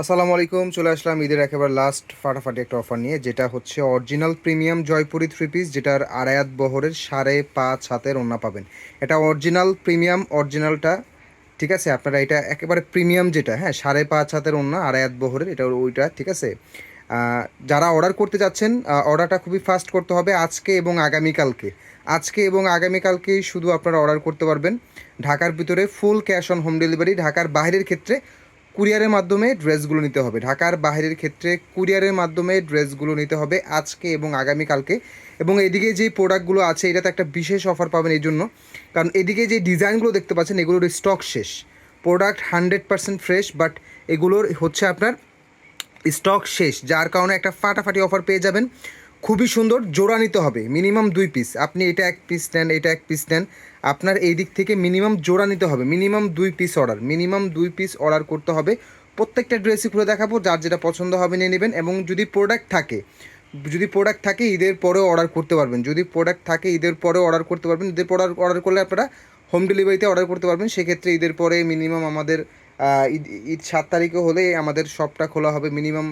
আসসালামু আলাইকুম, চলে আসলাম ঈদের একেবারে লাস্ট ফাটাফাটি একটা অফার নিয়ে, যেটা হচ্ছে original premium Jaipuri three piece যেটার আড়ায়াত বহরের সাড়ে পাঁচ হাতের ওন্না পাবেন। এটা অরিজিনাল প্রিমিয়াম অরিজিনালটা ঠিক আছে? আপনারা এটা একেবারে প্রিমিয়াম যেটা হ্যাঁ সাড়ে পাঁচ হাতের ওন্না আড়ায়াত বহরের, এটা ওইটা, ঠিক আছে? যারা অর্ডার করতে যাচ্ছেন অর্ডারটা খুবই ফাস্ট করতে হবে আজকে এবং আগামীকালকে। আজকে এবং আগামীকালকেই শুধু আপনারা অর্ডার করতে পারবেন। ঢাকার ভিতরে full cash on home delivery ঢাকার বাইরের ক্ষেত্রে কুরিয়ারের মাধ্যমে ড্রেসগুলো নিতে হবে। ঢাকার বাইরের ক্ষেত্রে কুরিয়ারের মাধ্যমে ড্রেসগুলো নিতে হবে আজকে এবং আগামীকালকে এবং এদিকে যে প্রোডাক্টগুলো আছে, এটাতে একটা বিশেষ অফার পাবেন এই জন্য। কারণ এদিকে যে ডিজাইনগুলো দেখতে পাচ্ছেন, এগুলোর স্টক শেষ। Product hundred percent fresh, but এগুলোর হচ্ছে আপনার স্টক শেষ, যার কারণে একটা ফাটাফাটি অফার পেয়ে যাবেন। খুবই সুন্দর, জোড়া নিতে হবে মিনিমাম দুই পিস আপনি এটা এক পিস নেন, এটা এক পিস নেন, আপনার এই দিক থেকে মিনিমাম জোড়া নিতে হবে মিনিমাম দুই পিস অর্ডার মিনিমাম দুই পিস অর্ডার করতে হবে। প্রত্যেকটা ড্রেসই খুলে দেখাবো, যার যেটা পছন্দ হবে নিয়ে নেবেন, এবং যদি প্রোডাক্ট থাকে, যদি প্রোডাক্ট থাকে, ঈদের পরেও অর্ডার করতে পারবেন। যদি প্রোডাক্ট থাকে, ঈদের পরেও অর্ডার করতে পারবেন। ঈদের পর অর্ডার করলে আপনারা হোম ডেলিভারিতে অর্ডার করতে পারবেন। সেক্ষেত্রে ঈদের পরে মিনিমাম আমাদের ঈদ ঈদ সাত তারিখে হলে আমাদের শপটা খোলা হবে মিনিমাম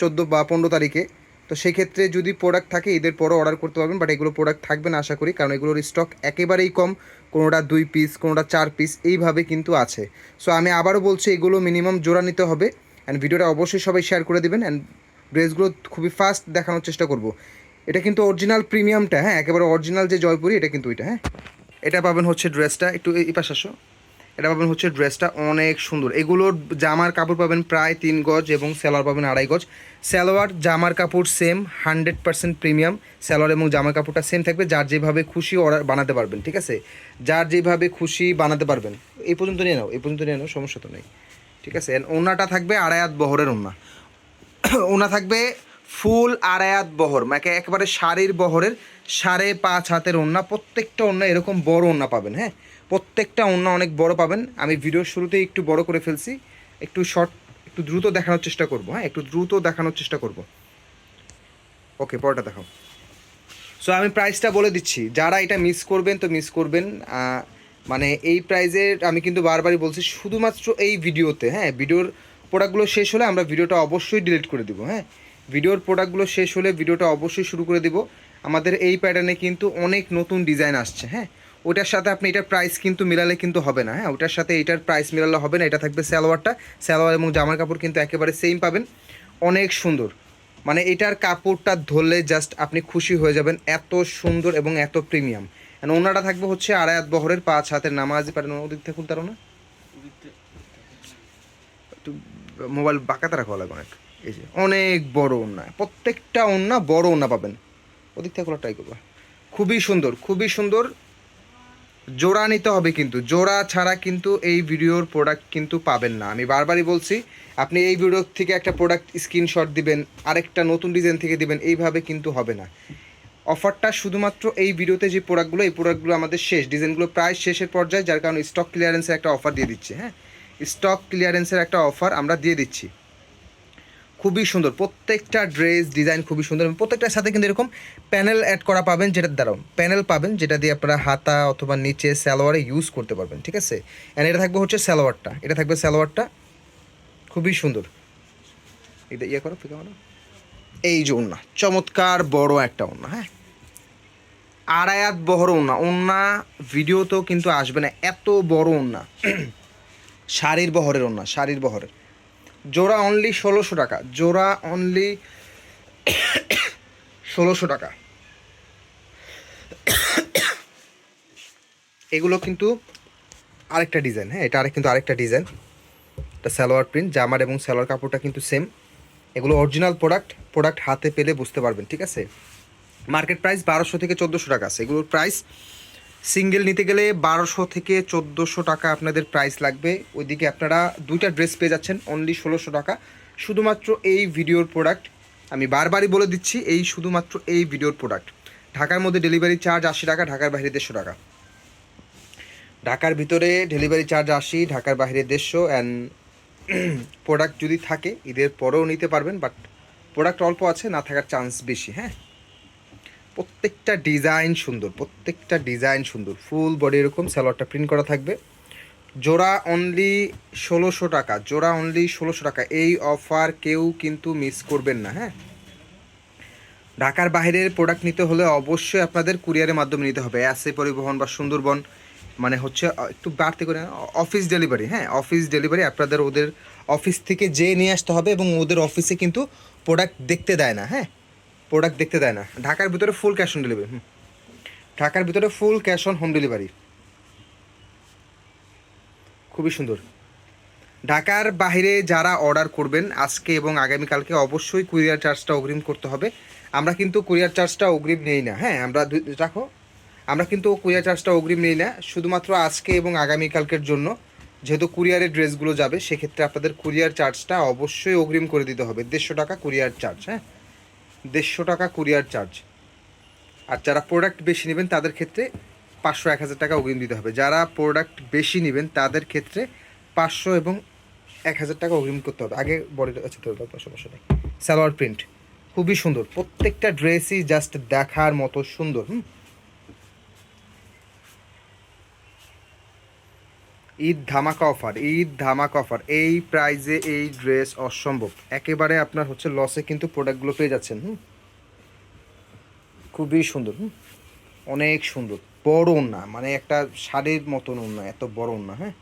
চোদ্দ বা পনেরো তারিখে। তো সেই ক্ষেত্রে যদি প্রোডাক্ট থাকে ঈদের পরও অর্ডার করতে পারবেন বাট এগুলো প্রোডাক্ট থাকবে না, আশা করি। কারণ এগুলোর স্টক একেবারেই কম, কোনোটা দুই পিস কোনোটা চার পিস এইভাবে কিন্তু আছে। সো আমি আবারও বলছি, এগুলো মিনিমাম জোড়া নিতে হবে অ্যান্ড ভিডিওটা অবশ্যই সবাই শেয়ার করে দেবেন অ্যান্ড ড্রেসগুলো খুবই ফাস্ট দেখানোর চেষ্টা করব। এটা কিন্তু অরিজিনাল প্রিমিয়ামটা হ্যাঁ একেবারে অরিজিনাল যে জয়পুরি, এটা কিন্তু এটা হ্যাঁ। এটা পাবেন হচ্ছে ড্রেসটা একটু এই পাশে আসো। এটা পাবেন হচ্ছে ড্রেসটা অনেক সুন্দর। এগুলোর জামার কাপড় পাবেন প্রায় তিন গজ এবং সালোয়ার পাবেন আড়াই গজ। সালোয়ার, জামার কাপড় same hundred percent premium salwar এবং জামার কাপড়টা সেম থাকবে, যার যেভাবে খুশি অর্ডার বানাতে পারবেন, ঠিক আছে? যার যেভাবে খুশি বানাতে পারবেন। এই পর্যন্ত নিয়ে নাও, এই পর্যন্ত নিয়ে নাও, সমস্যা তো নেই, ঠিক আছে? ওনাটা থাকবে আড়ায়াত বহরের ওনা। ওনা থাকবে ফুল আড়ায়াত বহর মানে একেবারে শাড়ির বহরের সাড়ে পাঁচ হাতের ওন্না প্রত্যেকটা ওন্না এরকম বড় ওন্না পাবেন হ্যাঁ? প্রত্যেকটা ওন্না অনেক বড় পাবেন। আমি ভিডিওর শুরুতেই একটু বড় করে ফেলছি। একটু শর্ট একটু দ্রুত দেখানোর চেষ্টা করব হ্যাঁ? একটু দ্রুত দেখানোর চেষ্টা করব। ওকে পরটা দেখাও। সো আমি প্রাইসটা বলে দিচ্ছি। যারা এটা মিস করবেন তো মিস করবেন। মানে এই প্রাইজের আমি কিন্তু বারবারই বলছি, শুধুমাত্র এই ভিডিওতে হ্যাঁ? ভিডিওর প্রোডাক্টগুলো শেষ হলে আমরা ভিডিওটা অবশ্যই ডিলিট করে দিব হ্যাঁ? ভিডিওর প্রোডাক্টগুলো শেষ হলে ভিডিওটা অবশ্যই শুরু করে দিব। আমাদের এই প্যাটার্নে কিন্তু অনেক নতুন ডিজাইন আসছে হ্যাঁ? ওটার সাথে আপনি এটার প্রাইস কিন্তু মিলালে কিন্তু হবে না হ্যাঁ? ওটার সাথে এটার প্রাইস মিলালে হবে না, এটা থাকবে সালোয়ারটা। সালোয়ার এবং জামার কাপড় কিন্তু একেবারে সেম পাবেন। অনেক সুন্দর। মানে এটার কাপড়টা ধরলে জাস্ট আপনি খুশি হয়ে যাবেন। এত সুন্দর এবং এত প্রিমিয়াম ওনাটা থাকবে হচ্ছে আড়ায়াত বহরের, পাঁচ হাতের নামাজি পারেন। ওদিক থেকে খুলতে পারো না? একটু মোবাইল বাঁকাতে রাখা লাগবে অনেক। এই যে, অনেক বড় ওন্না প্রত্যেকটা ওন্না বড় ওন্না পাবেন। ওদিক থেকে খোলা ট্রাই করবা। খুবই সুন্দর খুবই সুন্দর। জোড়া নিতে হবে কিন্তু। জোড়া ছাড়া কিন্তু এই ভিডিওর প্রোডাক্ট কিন্তু পাবেন না। আমি বারবারই বলছি, আপনি এই ভিডিও থেকে একটা প্রোডাক্ট স্ক্রিনশট দিবেন, আরেকটা নতুন ডিজাইন থেকে দিবেন, এইভাবে কিন্তু হবে না। অফারটা শুধুমাত্র এই ভিডিওতে যে প্রোডাক্টগুলো এই প্রোডাক্টগুলো আমাদের শেষ। ডিজাইনগুলো প্রায় শেষের পর্যায়ে, যার কারণে স্টক ক্লিয়ারেন্সের একটা অফার দিয়ে দিচ্ছি হ্যাঁ? স্টক ক্লিয়ারেন্সের একটা অফার আমরা দিয়ে দিচ্ছি। খুবই সুন্দর। প্রত্যেকটা ড্রেস ডিজাইন খুবই সুন্দর এবং প্রত্যেকটার সাথে কিন্তু এরকম প্যানেল অ্যাড করা পাবেন যেটার দ্বারা প্যানেল পাবেন যেটা দিয়ে আপনারা হাতা অথবা নিচে সালোয়ারে ইউজ করতে পারবেন, ঠিক আছে? অ্যান্ড এটা থাকবে হচ্ছে স্যালোয়ারটা এটা থাকবে স্যালোয়ারটা খুবই সুন্দর। এটা ইয়ে করো, ফিকা করো এই যে ওন্না চমৎকার বড় একটা ওন্না হ্যাঁ? আড়ায়াত বড় ওন্না ওন্না ভিডিওতেও কিন্তু আসবে না, এত বড় ওন্না শাড়ির বহরের ওন্না শাড়ির বহরের। জোড়া অনলি ষোলোশো টাকা, জোড়া অনলি ষোলোশো টাকা। এগুলো কিন্তু আরেকটা ডিজাইন হ্যাঁ এটা আরেক কিন্তু আরেকটা ডিজাইন এটা সালোয়ার প্রিন্ট জামার এবং সালোয়ার কাপড়টা কিন্তু সেম এগুলো অরিজিনাল প্রোডাক্ট প্রোডাক্ট হাতে পেলে বুঝতে পারবেন, ঠিক আছে? মার্কেট প্রাইস বারোশো থেকে চোদ্দোশো টাকা আছে। এগুলোর প্রাইস সিঙ্গেল নিতে গেলে বারোশো থেকে চোদ্দোশো টাকা আপনাদের প্রাইস লাগবে। ওইদিকে আপনারা দুইটা ড্রেস পেয়ে যাচ্ছেন অনলি ষোলোশো টাকা। শুধুমাত্র এই ভিডিওর প্রোডাক্ট আমি বারবারই বলে দিচ্ছি, এই শুধুমাত্র এই ভিডিওর প্রোডাক্ট ঢাকার মধ্যে ডেলিভারি চার্জ আশি টাকা, ঢাকার বাইরে দেড়শো টাকা। ঢাকার ভিতরে ডেলিভারি চার্জ আশি, ঢাকার বাইরে দেড়শো। অ্যান্ড প্রোডাক্ট যদি থাকে, ঈদের পরেও নিতে পারবেন বাট প্রোডাক্ট অল্প আছে, না থাকার চান্স বেশি হ্যাঁ? প্রত্যেকটা ডিজাইন সুন্দর, প্রত্যেকটা ডিজাইন সুন্দর। ফুল বডি এরকম, সালোয়ারটা প্রিন্ট করা থাকবে। জোড়া অনলি ষোলোশো টাকা, জোড়া অনলি ষোলোশো টাকা। এই অফার কেউ কিন্তু মিস করবেন না হ্যাঁ? ঢাকার বাইরের প্রোডাক্ট নিতে হলে অবশ্যই আপনাদের কুরিয়ারের মাধ্যমে নিতে হবে। অ্যাসে পরিবহন বা সুন্দরবন মানে হচ্ছে একটু বাড়তি করে অফিস ডেলিভারি হ্যাঁ? অফিস ডেলিভারি আপনাদের ওদের অফিস থেকে যেয়ে নিয়ে আসতে হবে এবং ওদের অফিসে কিন্তু প্রোডাক্ট দেখতে দেয় না হ্যাঁ? প্রোডাক্ট দেখতে দেয় না। ঢাকার ভিতরে ফুল ক্যাশ অন ডেলিভারি ঢাকার ভিতরে full cash on home delivery খুবই সুন্দর। ঢাকার বাইরে যারা অর্ডার করবেন আজকে এবং আগামীকালকে অবশ্যই কুরিয়ার চার্জটা অগ্রিম করতে হবে। আমরা কিন্তু কুরিয়ার চার্জটা অগ্রিম নেই না। হ্যাঁ আমরা রাখো আমরা কিন্তু কুরিয়ার চার্জটা অগ্রিম নেই না। শুধুমাত্র আজকে এবং আগামীকালকের জন্য যেহেতু কুরিয়ারের ড্রেসগুলো যাবে, সেক্ষেত্রে আপনাদের কুরিয়ার চার্জটা অবশ্যই অগ্রিম করে দিতে হবে। দেড়শো টাকা কুরিয়ার চার্জ হ্যাঁ। দেড়শো টাকা কুরিয়ার চার্জ আর যারা প্রোডাক্ট বেশি নেবেন, তাদের ক্ষেত্রে পাঁচশো, এক হাজার টাকা অগ্রিম দিতে হবে। যারা প্রোডাক্ট বেশি নেবেন, তাদের ক্ষেত্রে পাঁচশো এবং এক হাজার টাকা অগ্রিম করতে হবে। আগে বডিটা আচ্ছা সমস্যা নেই। সালোয়ার প্রিন্ট খুবই সুন্দর। প্রত্যেকটা ড্রেসই জাস্ট দেখার মতো সুন্দর, হুম? ঈদ ধামাকা অফার, ঈদ ধামাকা অফার। এই প্রাইজে এই ড্রেস অসম্ভব। একেবারে আপনার হচ্ছে লসে কিন্তু প্রোডাক্টগুলো পেয়ে যাচ্ছেন, হুম? খুবই সুন্দর, হুম? অনেক সুন্দর। বড় ওন্না মানে একটা শাড়ির মতন ওন্না এত বড় ওন্না হ্যাঁ?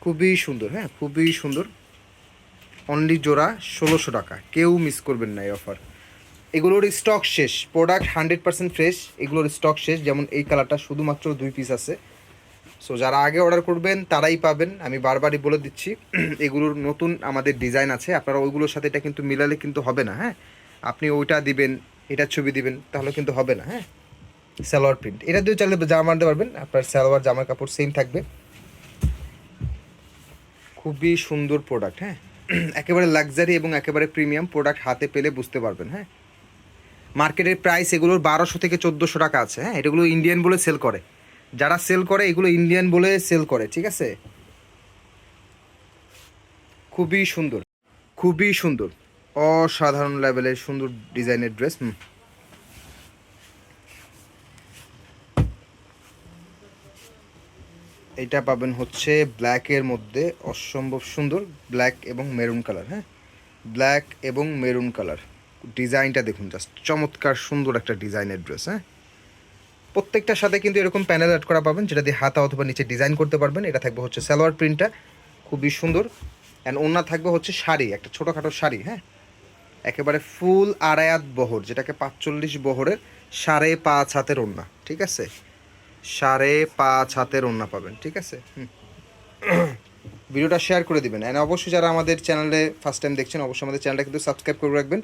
খুবই সুন্দর হ্যাঁ? খুবই সুন্দর। অনলি জোড়া ষোলোশো টাকা। কেউ মিস করবেন না এই অফার এগুলোর স্টক শেষ। প্রোডাক্ট হান্ড্রেড পার্সেন্ট ফ্রেশ এগুলোর স্টক শেষ। যেমন এই কালারটা শুধুমাত্র দুই পিস আছে। সো যারা আগে অর্ডার করবেন, তারাই পাবেন। আমি বারবারই বলে দিচ্ছি, এগুলোর নতুন আমাদের ডিজাইন আছে। আপনারা ওইগুলোর সাথে এটা কিন্তু মিলালে কিন্তু হবে না হ্যাঁ? আপনি ওইটা দিবেন, এটার ছবি দিবেন, তাহলে কিন্তু হবে না হ্যাঁ? সালোয়ার প্রিন্ট এটা দিয়ে চাইলে জামা আনতে পারবেন। আপনার সালোয়ার জামার কাপড় সেম থাকবে। খুবই সুন্দর প্রোডাক্ট হ্যাঁ? একেবারে লাক্সারি এবং একেবারে প্রিমিয়াম প্রোডাক্ট হাতে পেলে বুঝতে পারবেন হ্যাঁ? মার্কেটের প্রাইস এগুলোর বারোশো থেকে চোদ্দোশো টাকা আছে হ্যাঁ? এগুলো ইন্ডিয়ান বলে সেল করে। যারা সেল করে, এগুলো ইন্ডিয়ান বলে সেল করে, ঠিক আছে? খুবই সুন্দর খুবই সুন্দর। অসাধারণ লেভেলের সুন্দর ডিজাইনের ড্রেস, হুম। এটা পাবেন হচ্ছে ব্ল্যাকের মধ্যে, অসম্ভব সুন্দর, ব্ল্যাক এবং মেরুন কালার হ্যাঁ? ব্ল্যাক এবং মেরুন কালার। ডিজাইনটা দেখুন জাস্ট চমৎকার সুন্দর একটা ডিজাইনের ড্রেস হ্যাঁ? প্রত্যেকটার সাথে কিন্তু এরকম প্যানেল অ্যাড করা পাবেন, যেটা দিয়ে হাতা অথবা নিচে ডিজাইন করতে পারবেন। এটা থাকবে হচ্ছে সালোয়ার প্রিন্টটা খুবই সুন্দর। অ্যান্ড ওনার থাকবে হচ্ছে শাড়ি, একটা ছোটোখাটো শাড়ি হ্যাঁ? একেবারে ফুল আড়ায়াত বহর, যেটাকে পাঁচচল্লিশ বহরের সাড়ে পাঁচ হাতের ওড়না, ঠিক আছে? সাড়ে পাঁচ হাতের ওড়না পাবেন, ঠিক আছে? হুম। ভিডিওটা শেয়ার করে দিবেন। অ্যান্ড অবশ্যই যারা আমাদের চ্যানেলে ফার্স্ট টাইম দেখছেন, অবশ্যই আমাদের চ্যানেলটা কিন্তু সাবস্ক্রাইব করে রাখবেন।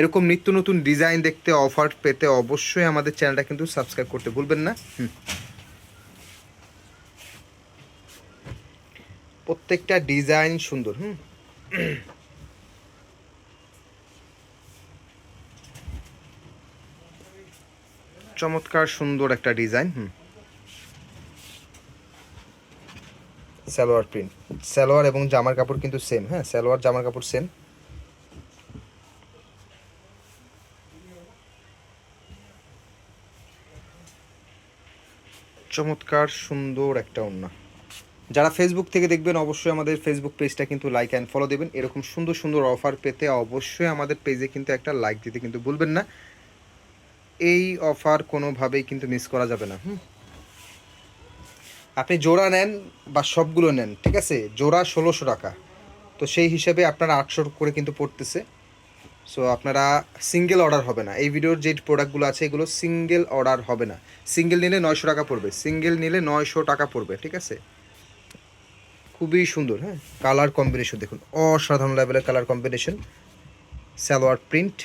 এরকম নিত্য নতুন ডিজাইন দেখতে অফার পেতে অবশ্যই আমাদের চ্যানেলটা কিন্তু সাবস্ক্রাইব করতে ভুলবেন না। হুম। প্রত্যেকটা ডিজাইন সুন্দর, হুম। চমৎকার সুন্দর একটা ডিজাইন হুম। সালোয়ার প্রিন্ট সালোয়ার এবং জামার কাপড় কিন্তু সেম হ্যাঁ সালোয়ার, জামার কাপড় সেম চমৎকার, সুন্দর একটা ওন্না যারা ফেসবুক থেকে দেখবেন, অবশ্যই আমাদের ফেসবুক পেজটা কিন্তু লাইক অ্যান্ড ফলো দেবেন। এরকম সুন্দর সুন্দর অফার পেতে অবশ্যই আমাদের পেজে কিন্তু একটা লাইক দিতে কিন্তু ভুলবেন না। এই অফার কোনোভাবেই কিন্তু মিস করা যাবে না, হুম। আপনি জোড়া নেন বা সবগুলো নেন, ঠিক আছে? জোড়া ষোলোশো টাকা। তো সেই হিসাবে আপনারা আটশো করে কিন্তু পড়তেছে। সো আপনারা সিঙ্গেল অর্ডার হবে না। এই ভিডিওর যে প্রোডাক্টগুলো আছে, এগুলো সিঙ্গেল অর্ডার হবে না। সিঙ্গেল নিলে নয়শো টাকা পড়বে। সিঙ্গেল নিলে নয়শো টাকা পড়বে, ঠিক আছে? খুবই সুন্দর হ্যাঁ? কালার কম্বিনেশন দেখুন। অসাধারণ লেভেলের কালার কম্বিনেশন সালোয়ার প্রিন্ট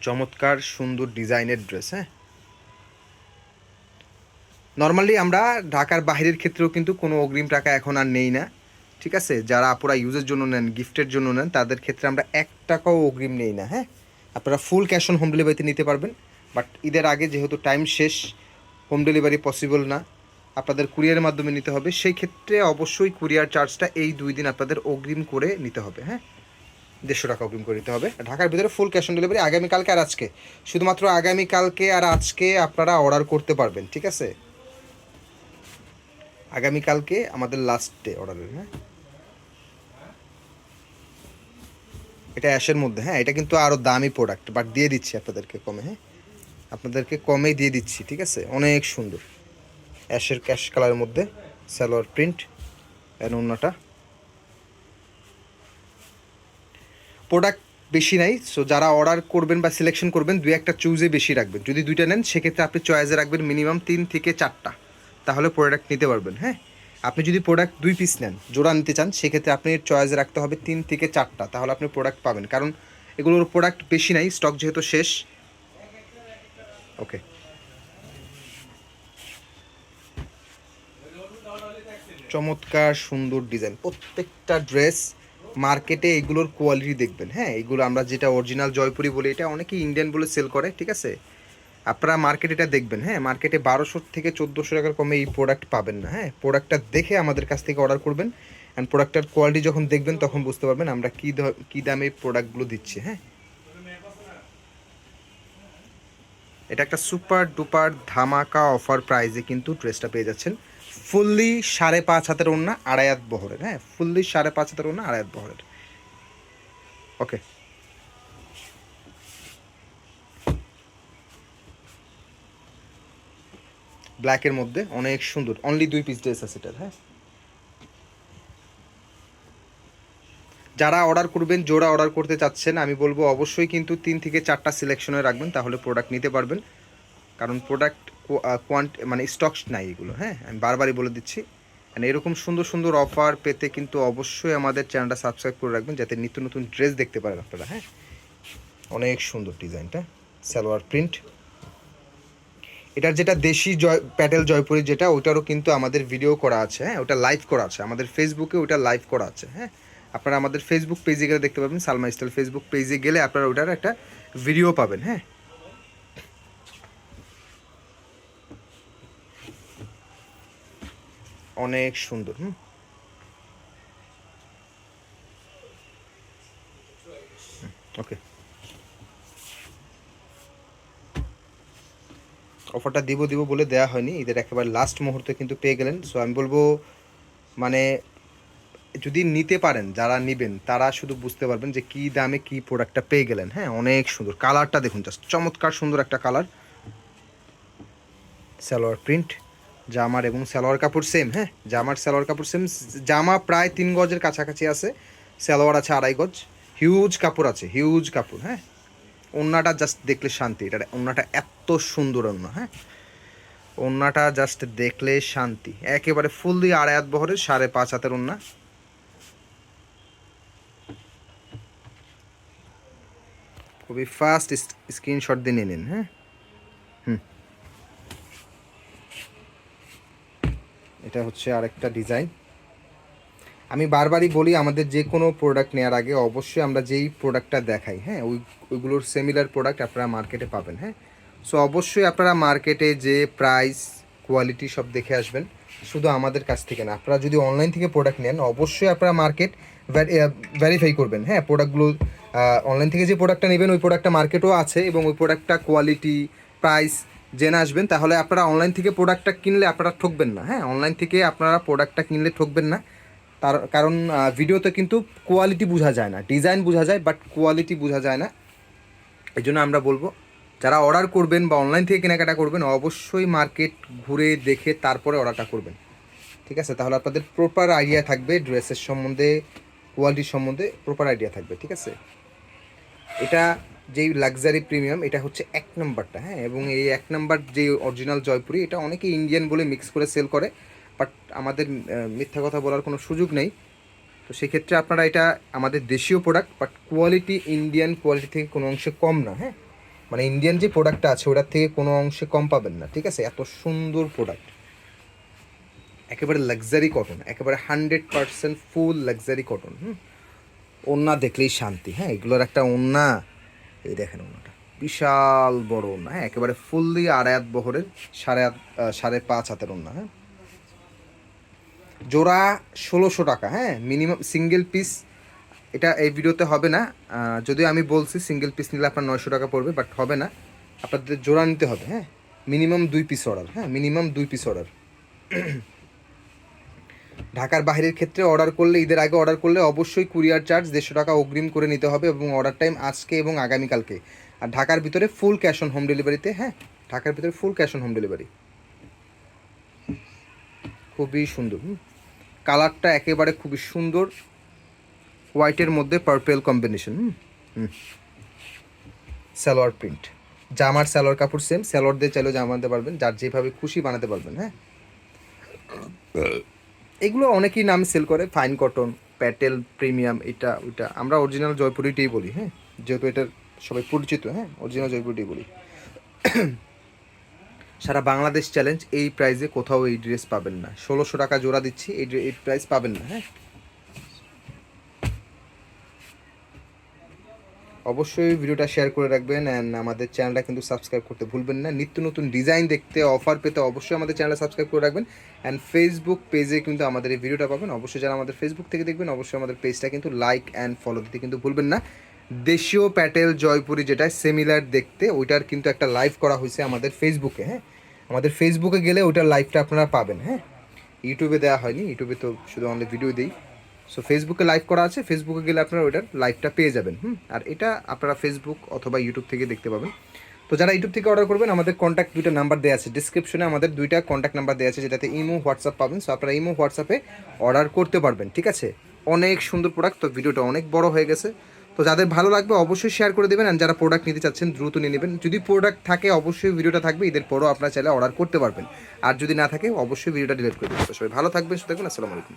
চমৎকার সুন্দর ডিজাইনের ড্রেস হ্যাঁ? নর্মালি আমরা ঢাকার বাইরের ক্ষেত্রেও কিন্তু কোনো অগ্রিম টাকা এখন আর নেই না, ঠিক আছে? যারা আপনারা ইউজের জন্য নেন গিফটের জন্য নেন, তাদের ক্ষেত্রে আমরা এক টাকাও অগ্রিম নেই না হ্যাঁ? আপনারা ফুল ক্যাশ অন হোম ডেলিভারিতে নিতে পারবেন বাট ঈদের আগে যেহেতু টাইম শেষ হোম ডেলিভারি পসিবল না, আপনাদের কুরিয়ারের মাধ্যমে নিতে হবে, সেই ক্ষেত্রে অবশ্যই কুরিয়ার চার্জটা এই দুই দিন আপনাদের অগ্রিম করে নিতে হবে হ্যাঁ? দেড়শো টাকা অগ্রিম করে নিতে হবে। ঢাকার ভিতরে ফুল ক্যাশ অন ডেলিভারি আগামীকালকে আর আজকে। শুধুমাত্র আগামীকালকে আর আজকে আপনারা অর্ডার করতে পারবেন, ঠিক আছে? আগামীকালকে আমাদের লাস্ট ডে অর্ডারের হ্যাঁ? এটা অ্যাশের মধ্যে হ্যাঁ? এটা কিন্তু আরও দামি প্রোডাক্ট বাট দিয়ে দিচ্ছি আপনাদেরকে কমে হ্যাঁ? আপনাদেরকে কমে দিয়ে দিচ্ছি, ঠিক আছে? অনেক সুন্দর। অ্যাশের ক্যাশ কালারের মধ্যে সালোয়ার প্রিন্ট এর অন্যটা প্রোডাক্ট বেশি নাই সো যারা অর্ডার করবেন বা সিলেকশন করবেন, দুই একটা চুজে বেশি রাখবেন। যদি দুইটা নেন, সেক্ষেত্রে আপনি চয়েসে রাখবেন মিনিমাম তিন থেকে চারটা। তাহলে প্রোডাক্ট নিতে পারবেন হ্যাঁ? আপনি যদি প্রোডাক্ট দুই পিস নেন, জোড়া নিতে চান, সেক্ষেত্রে আপনি চয়েসে রাখতে হবে তিন থেকে চারটা, তাহলে আপনি প্রোডাক্ট পাবেন। কারণ এগুলোর প্রোডাক্ট বেশি নাই স্টক যেহেতু শেষ। ওকে চমৎকার, সুন্দর ডিজাইন প্রত্যেকটা ড্রেস মার্কেটে এগুলোর কোয়ালিটি দেখবেন হ্যাঁ? এগুলো আমরা যেটা অরিজিনাল জয়পুরি বলি, এটা অনেকে ইন্ডিয়ান বলে সেল করে, ঠিক আছে? আপনারা মার্কেট এটা দেখবেন হ্যাঁ? মার্কেটে বারোশো থেকে চোদ্দোশো টাকার কমে এই প্রোডাক্ট পাবেন না হ্যাঁ? প্রোডাক্টটা দেখে আমাদের কাছ থেকে অর্ডার করবেন অ্যান্ড প্রোডাক্টটার কোয়ালিটি যখন দেখবেন, তখন বুঝতে পারবেন আমরা কী কী দামে প্রোডাক্টগুলো দিচ্ছি হ্যাঁ? এটা একটা সুপার ডুপার ধামাকা অফার প্রাইজে কিন্তু ড্রেসটা পেয়ে যাচ্ছেন। ফুললি সাড়ে পাঁচ হাতের আড়াই আড়াইয়াত বহরের হ্যাঁ? ফুললি সাড়ে পাঁচ হাতের ওন্না আড়াইয়াত বহরের। ওকে ব্ল্যাকের মধ্যে, অনেক সুন্দর। অনলি দুই পিস ড্রেস আছে এটার হ্যাঁ? যারা অর্ডার করবেন, জোড়া অর্ডার করতে চাচ্ছেন, আমি বলব অবশ্যই কিন্তু তিন থেকে চারটা সিলেকশনে রাখবেন, তাহলে প্রোডাক্ট নিতে পারবেন। কারণ প্রোডাক্ট কোয়ান্ট মানে স্টকস নাই এগুলো হ্যাঁ? আমি বারবারই বলে দিচ্ছি। মানে এরকম সুন্দর সুন্দর অফার পেতে কিন্তু অবশ্যই আমাদের চ্যানেলটা সাবস্ক্রাইব করে রাখবেন, যাতে নিত্য নতুন ড্রেস দেখতে পারেন আপনারা হ্যাঁ? অনেক সুন্দর ডিজাইনটা সালোয়ার প্রিন্ট এটার যেটা দেশি জয়, প্যাটেল জয়পুরি যেটা, ওটারও কিন্তু আমাদের ভিডিও করা আছে হ্যাঁ? ওটা লাইভ করা আছে। আমাদের ফেসবুকে ওটা লাইভ করা আছে হ্যাঁ? আপনারা আমাদের ফেসবুক পেজে গেলে দেখতে পাবেন, সালমা স্টাইল ফেসবুক পেজে গেলে আপনারা ওটার একটা ভিডিও পাবেন হ্যাঁ? অনেক সুন্দর, হুম? ওকে অফারটা দিব দিব বলে দেওয়া হয়নি। ঈদের একেবারে লাস্ট মুহূর্তে কিন্তু পেয়ে গেলেন। সো আমি বলব মানে যদি নিতে পারেন, যারা নেবেন, তারা শুধু বুঝতে পারবেন যে কী দামে কী প্রোডাক্টটা পেয়ে গেলেন। হ্যাঁ অনেক সুন্দর। কালারটা দেখুন জাস্ট চমৎকার সুন্দর একটা কালার সালোয়ার প্রিন্ট জামার এবং সালোয়ার কাপড় সেম হ্যাঁ জামার সালোয়ার কাপড় সেম জামা প্রায় তিন গজের কাছাকাছি আছে। সালোয়ার আছে আড়াই গজ। হিউজ কাপড় আছে হিউজ কাপড় হ্যাঁ। ওন্নাটা জাস্ট দেখলে শান্তি, এটা ওন্নাটা এত সুন্দর ওন্না হ্যাঁ? ওন্নাটা জাস্ট দেখলে শান্তি। একেবারে ফুল দিয়ে আড়াই হাত বহরের সাড়ে পাঁচ হাতের ওন্না। খুবই ফাস্ট স্ক্রিনশট দিয়ে নিয়ে নিন হ্যাঁ? হুম। এটা হচ্ছে আরেকটা ডিজাইন আমি বারবারই বলি, আমাদের যে কোনো প্রোডাক্ট নেওয়ার আগে অবশ্যই আমরা যেই প্রোডাক্টটা দেখাই হ্যাঁ ওই, ওইগুলোর সিমিলার প্রোডাক্ট আপনারা মার্কেটে পাবেন হ্যাঁ। সো অবশ্যই আপনারা মার্কেটে যে প্রাইস কোয়ালিটি সব দেখে আসবেন, শুধু আমাদের কাছ থেকে না। আপনারা যদি অনলাইন থেকে প্রোডাক্ট নেন, অবশ্যই আপনারা মার্কেট ভেরিফাই করবেন হ্যাঁ প্রোডাক্টগুলো অনলাইন থেকে যে প্রোডাক্টটা নেবেন, ওই প্রোডাক্টটা মার্কেটও আছে এবং ওই প্রোডাক্টটা কোয়ালিটি প্রাইস জেনে আসবেন, তাহলে আপনারা অনলাইন থেকে প্রোডাক্টটা কিনলে আপনারা ঠকবেন না হ্যাঁ। অনলাইন থেকে আপনারা প্রোডাক্টটা কিনলে ঠকবেন না। তার কারণ ভিডিওতে কিন্তু কোয়ালিটি বোঝা যায় না ডিজাইন বোঝা যায় বাট কোয়ালিটি বোঝা যায় না। এই জন্য আমরা বলব, যারা অর্ডার করবেন বা অনলাইন থেকে কেনাকাটা করবেন, অবশ্যই মার্কেট ঘুরে দেখে তারপরে অর্ডারটা করবেন। ঠিক আছে? তাহলে আপনাদের প্রপার আইডিয়া থাকবে ড্রেসের সম্বন্ধে কোয়ালিটির সম্বন্ধে প্রপার আইডিয়া থাকবে, ঠিক আছে? এটা যেই লাক্সারি প্রিমিয়াম এটা হচ্ছে এক নাম্বারটা হ্যাঁ? এবং এই এক নাম্বার যে অরিজিনাল জয়পুরি, এটা অনেকে ইন্ডিয়ান বলে মিক্স করে সেল করে। বাট আমাদের মিথ্যা কথা বলার কোনো সুযোগ নেই। তো সেক্ষেত্রে আপনারা এটা আমাদের দেশীয় product but quality Indian quality থেকে কোনো অংশে কম না হ্যাঁ? মানে ইন্ডিয়ান যে প্রোডাক্টটা আছে, ওটার থেকে কোনো অংশে কম পাবেন না, ঠিক আছে? এত সুন্দর প্রোডাক্ট একেবারে লাক্সারি কটন একেবারে hundred percent full luxury cotton হুম? ওন্না দেখলেই শান্তি হ্যাঁ? এগুলোর একটা ওন্না এই দেখেন ওনাটা বিশাল বড় ওন্না হ্যাঁ? একেবারে ফুললি আড়াই হাত বহরের সাড়ে হাত সাড়ে পাঁচ হাতের ওন্না হ্যাঁ? জোড়া ষোলোশো টাকা হ্যাঁ মিনিমাম সিঙ্গেল পিস এটা এই ভিডিওতে হবে না। যদিও আমি বলছি সিঙ্গেল পিস নিলে আপনার নয়শো টাকা পড়বে বাট হবে না। আপনাদের জোড়া নিতে হবে হ্যাঁ মিনিমাম দুই পিস অর্ডার হ্যাঁ মিনিমাম দুই পিস অর্ডার ঢাকার বাইরের ক্ষেত্রে অর্ডার করলে, ঈদের আগে অর্ডার করলে অবশ্যই কুরিয়ার চার্জ দেড়শো টাকা অগ্রিম করে নিতে হবে এবং অর্ডার টাইম আজকে এবং আগামীকালকে। আর ঢাকার ভিতরে ফুল ক্যাশ অন হোম ডেলিভারিতে হ্যাঁ ঢাকার ভিতরে full cash on home delivery খুবই সুন্দর। কালারটা একেবারে খুবই সুন্দর। হোয়াইটের মধ্যে পার্পেল কম্বিনেশন। সালোয়ার প্রিন্ট জামার সালোয়ার কাপড় সেম সালোয়ার দিয়ে চাইলেও জামা আনতে পারবেন, যার যেভাবে খুশি বানাতে পারবেন হ্যাঁ? এগুলো অনেকেই নাম সেল করে ফাইন কটন প্যাটেল প্রিমিয়াম এটা, ওইটা। আমরা অরিজিনাল জয়পুরিটাই বলি হ্যাঁ? যেহেতু এটার সবাই পরিচিত হ্যাঁ? অরিজিনাল জয়পুরিটাই বলি। সারা বাংলাদেশ চ্যালেঞ্জ এই প্রাইজে কোথাও এই ড্রেস পাবেন না। ষোলোশো টাকা জোড়া দিচ্ছি, এই এই প্রাইস পাবেন না হ্যাঁ? অবশ্যই ভিডিওটা শেয়ার করে রাখবেন অ্যান্ড আমাদের চ্যানেলটা কিন্তু সাবস্ক্রাইব করতে ভুলবেন না। নিত্য নতুন ডিজাইন দেখতে অফার পেতে অবশ্যই আমাদের চ্যানেলটা সাবস্ক্রাইব করে রাখবেন অ্যান্ড ফেসবুক পেজে কিন্তু আমাদের এই ভিডিওটা পাবেন। অবশ্যই যারা আমাদের ফেসবুক থেকে দেখবেন, অবশ্যই আমাদের পেজটা কিন্তু লাইক অ্যান্ড ফলো দিতে কিন্তু ভুলবেন না। দেশীয় প্যাটেল জয়পুরি যেটা সিমিলার দেখতে, ওইটার কিন্তু একটা লাইভ করা হয়েছে আমাদের ফেসবুকে হ্যাঁ? আমাদের ফেসবুকে গেলে ওইটার লাইভটা আপনারা পাবেন হ্যাঁ? ইউটিউবে দেওয়া হয়নি ইউটিউবে তো শুধু আমাদের ভিডিও দিই। সো ফেসবুকে লাইভ করা আছে ফেসবুকে গেলে আপনারা ওইটার লাইভটা পেয়ে যাবেন, হুম? আর এটা আপনারা ফেসবুক অথবা ইউটিউব থেকে দেখতে পাবেন। তো যারা ইউটিউব থেকে অর্ডার করবেন, আমাদের কন্ট্যাক্ট দুইটা নাম্বার দেওয়া আছে। ডিসক্রিপশনে আমাদের দুইটা কন্ট্যাক্ট নাম্বার দেওয়া আছে, যেটাতে ইমো হোয়াটসঅ্যাপ পাবেন। সো আপনারা ইমো হোয়াটসঅ্যাপে অর্ডার করতে পারবেন, ঠিক আছে? অনেক সুন্দর প্রোডাক্ট তো ভিডিওটা অনেক বড় হয়ে গেছে। তো যাদের ভালো লাগবে অবশ্যই শেয়ার করে দেবেন যারা প্রোডাক্ট নিতে চাচ্ছেন দ্রুত নিয়ে নেবেন। যদি প্রোডাক্ট থাকে, অবশ্যই ভিডিওটা থাকবে, ঈদের পরও আপনারা চাইলে অর্ডার করতে পারবেন। আর যদি না থাকে, অবশ্যই ভিডিওটা ডিলিট করে দেবেন। সবাই ভালো থাকবেন সুতরাং আসসালামু আলাইকুম।